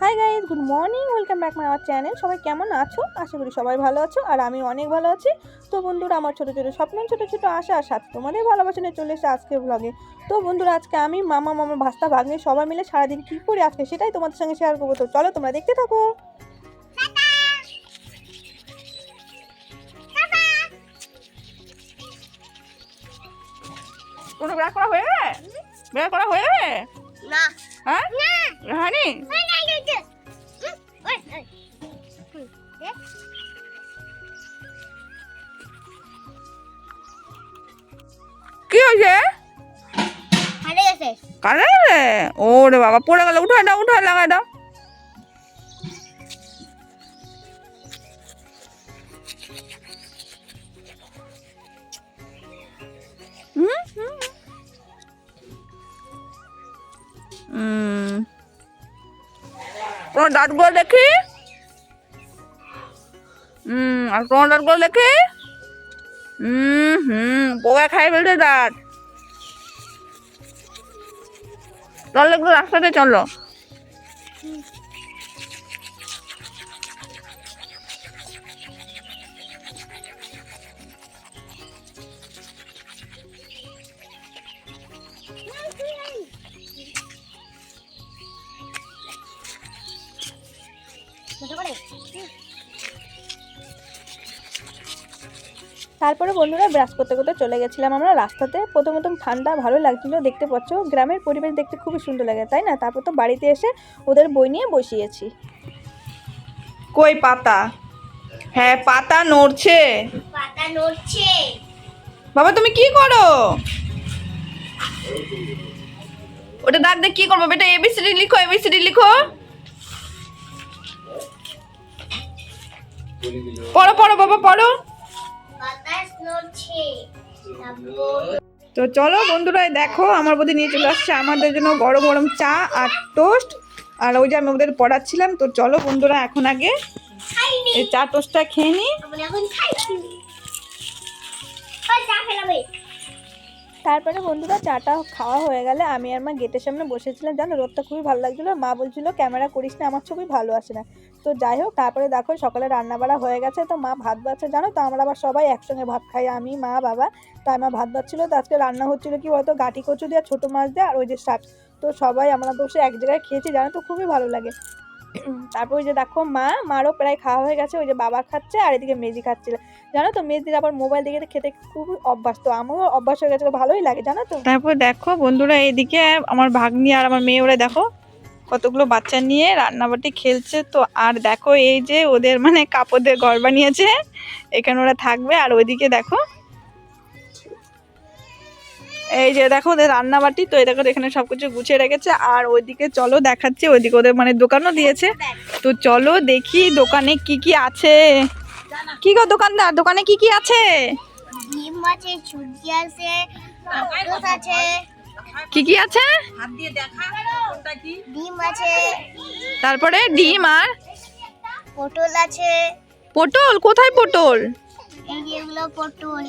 Hi guys good morning welcome back my our channel সবাই কেমন আছো? আশা করি সবাই ভালো আছো আর আমি অনেক ভালো আছি। তো বন্ধুরা আমার ছোটো ছোটো স্বপ্ন ছোটো ছোটো আশা আর সাথে তোমাদের ভালোবাসা নিয়ে চলে এসে আজকে ব্লগে তো বন্ধুরা আজকে আমি মামা মামা ভাস্তা ভাগ্নে সবাই মিলে সারাদিন কী করি আজকে সেটাই তোমাদের সঙ্গে শেয়ার করব। তো চলো তোমরা দেখতে থাকো। কোনো ব্যাগ করা হয়ে ব্যাগ করা হয়ে না। হ্যাঁ? হানি কি হয়েছে? কানে গেছে। রে? ওরে বাবা পড়ে গেল। উঠায় দাও উঠায় লাগাই দাও। তোমার দাঁতগুলো দেখি? হুম, আর তোমার দাঁতগুলো দেখি? হুম হুম, পোকা খাই ফেলছে দাঁত। চলো একটু রাস্তাতে চলো। তারপরে বন্ধুরা ব্রাশ করতে করতে চলে গেছিলাম আমরা রাস্তাতে। প্রথম প্রথম ঠান্ডা ভালো লাগছিল দেখতে পাচ্ছ। গ্রামের পরিবেশ দেখতে খুবই সুন্দর লাগে তাই না? তারপর তো বাড়িতে এসে ওদের বই নিয়ে বসিয়েছি। কই পাতা? হ্যাঁ পাতা নড়ছে। পাতা নড়ছে। বাবা তুমি কি করো? ওটা দাগ দিয়ে কি করব? বেটা এবিসিডি লিখো এবিসিডি লিখো। পড়ো পড়ো বাবা, পড়ো। তো চলো বন্ধুরা দেখো, আমার বোধহয় নিয়ে চলে আসছে। আমাদের জন্য গরম গরম চা আর টোস্ট। আর ওই যে আমি ওদের পড়াচ্ছিলাম, তো চলো বন্ধুরা, এখন আগে এই চা টোস্টটা খেয়ে নিই তারপরে বন্ধুরা চাটা খাওয়া হয়ে গেলে আমি আর মা গেটের সামনে বসেছিলাম। জানো, রোদটা খুবই ভালো লাগছিল। মা বলছিল, ক্যামেরা করিস না, আমার ছবি ভালো আসে না। তো যাই হোক, তারপরে দেখো, সকালে রান্না বাড়া হয়ে গেছে। তো মা ভাত বাচ্ছে জানো তো, আমরা আবার সবাই একসঙ্গে ভাত খাই, আমি, মা, বাবা। তাই মা ভাত বাচ্ছিল তো আজকে রান্না হচ্ছিল কি বলতো, গাটি কচু দিয়ে ছোটো মাছ দিয়ে আর ওই যে শাক। তো সবাই আমরা বসে এক জায়গায় খেয়েছি, জানো তো, খুবই ভালো লাগে। তারপর ওই যে দেখো মা, মারও প্রায় খাওয়া হয়ে গেছে, ওই যে বাবা খাচ্ছে আর এদিকে মেজি খাচ্ছিল জানো তো মেজির আবার মোবাইল দেখে খেতে খুবই অভ্যাস তো আমারও অভ্যাস হয়ে গেছে ভালোই লাগে, জানো তো। তারপর দেখো বন্ধুরা এইদিকে আমার ভাগ্নি আর আমার মেয়ে, ওরা দেখো কতগুলো বাচ্চা নিয়ে রান্নাবাটি খেলছে। তো আর দেখো এই যে ওদের মানে কাপড়দের ঘর বানিয়েছে, এখানে ওরা থাকবে। আর ওইদিকে দেখো এই যে দেখো ওদের রান্নাবাটি তো এই দেখো এখানে সবকিছু গুছিয়ে রেখেছে। আর ওইদিকে চলো দেখাচ্ছে ওইদিকে ওদের মানে দোকানও দিয়েছে। তো চলো দেখি দোকানে কি কি আছে। কি গো দোকানদার দোকানে কি কি আছে? ডিম আছে সূর্য আছে পটল আছে। কি কি আছে? ডিম আছে। তারপরে ডিম আর? পটল আছে। পটল? কোথায় পটল? এই পটল।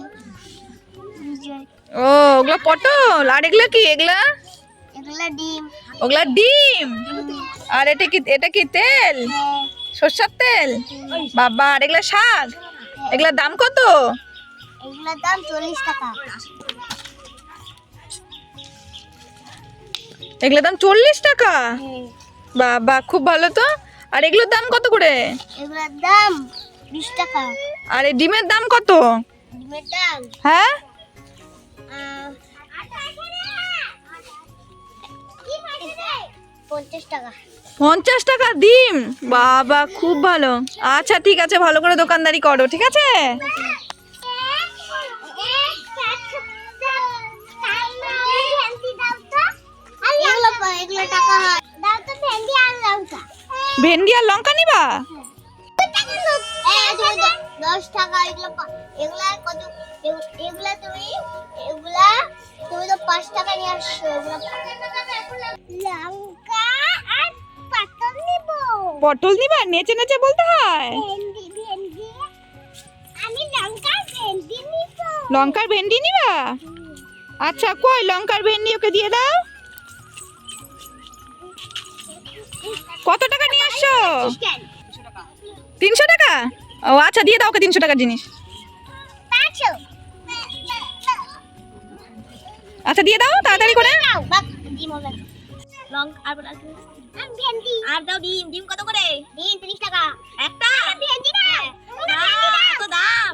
ও ওগুলো পটল? আর এগুলো কি? এগুলা? ওগুলা ডিম? আর এটা কি এটা কি তেল? হ্যাঁ, সর্ষের তেল? বাবা আর এগুলা শাক? এগুলার দাম কত? এগুলোর দাম চল্লিশ টাকা। এগুলোর দাম চল্লিশ টাকা? হ্যাঁ, বাবা খুব ভালো তো। আর এগুলোর দাম কত করে? এগুলোর দাম বিশ টাকা। আর এই ডিমের দাম কত? ডিমের দাম? হ্যাঁ? পঞ্চাশ টাকা। ডিম? বাবা খুব ভালো। আচ্ছা ঠিক আছে ভালো করে দোকানদারি করো ঠিক আছে? ভেন্ডি আর লঙ্কা নিবা? দশ টাকা এগুলো এগুলা কত এগুলা তুমি এগুলা তুমি তো পাঁচ টাকা নিয়ে আসছো লঙ্কা আর পাতল নিব। পটল নিবা? নেচে নেচে বলতে হয়? আমি লঙ্কা ভেন্ডি নিব। লঙ্কার ভেন্ডি নিবা? আচ্ছা কই লঙ্কার ভেন্ডি ওকে দিয়ে দাও। কত টাকা নিয়ে কেন তিনশো টাকা। ও আচ্ছা দিয়ে দাও ওকে তিনশো টাকার জিনিস। আচ্ছা দিয়ে দাও তাড়াতাড়ি করে। ডিম আর বড় আমি ভেন্ডি। আর দাও ডিম ডিম কত করে? ডিম 30 টাকা। একটা? দাম।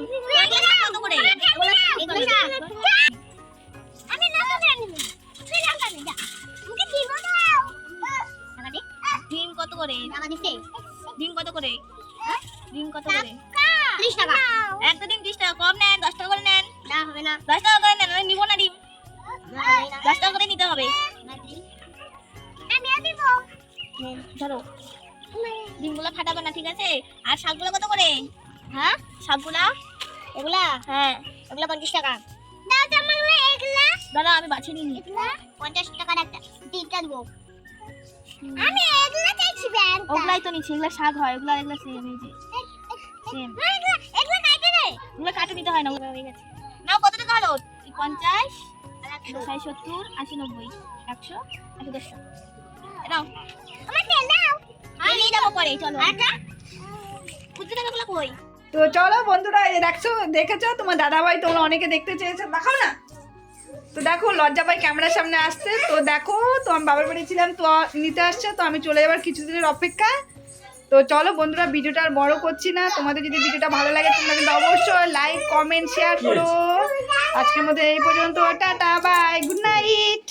কত করে? এগুলো না আমি না তো জানি তুই না জানি যা। মুকে দিব দাও। টাকা দে। ডিম কত করে? ডিম কত করে? ডিম কত করে? 30 টাকা। একটা ডিম ত্রিশ টাকা। কম নেন দশ টাকা করে নেন। না হবে না। দশ টাকা করে নেন নিবো না ডিম। দশ টাকা করে নিতে হবে। ধরো। ডিমগুলো ফাটাবে না ঠিক আছে? আর শাকগুলো কত করে? হ্যাঁ? শাকগুলা? এগুলা? হ্যাঁ এগুলা 50 টাকা। দাদা আমি বাছিয়ে নিই। 50 টাকার একটা তিনটা দিব। আমি এগুলা চাইছি ব্যান্ড ওগুলাই তো নিচ্ছি এগুলো শাক হয় ওগুলো এগুলো সেম এই যে। সেম এগুলা কাটে রে। এগুলো কাটে নিতে হয় না ওগুলো হয়ে গেছে। নাও কত টাকা হলো? পঞ্চাশ? ষাট সত্তর আশি নব্বই একশো একশো দেড়শো। নাও। আমার তেল দাও আমি যাব পরে চলো। আটা খুচরো টাকাগুলো কই? তো চলো বন্ধুরা দেখছ দেখেছ? তোমার দাদা ভাই তোমরা অনেকে দেখতে চেয়েছো। দেখাও না। তো দেখো লজ্জা পাই ক্যামেরার সামনে আসতে তো দেখো তো আমি বাবার বাড়ি ছিলাম তো নিতে আসছে। তো আমি চলে যাবার কিছুদিনের অপেক্ষা তো চলো বন্ধুরা, ভিডিওটা আর বড় করছি না। তোমাদের যদি ভিডিওটা ভালো লাগে, তোমরা কিন্তু অবশ্যই লাইক কমেন্ট শেয়ার করো। আজকের মধ্যে এই পর্যন্ত, টাটা বাই গুড নাইট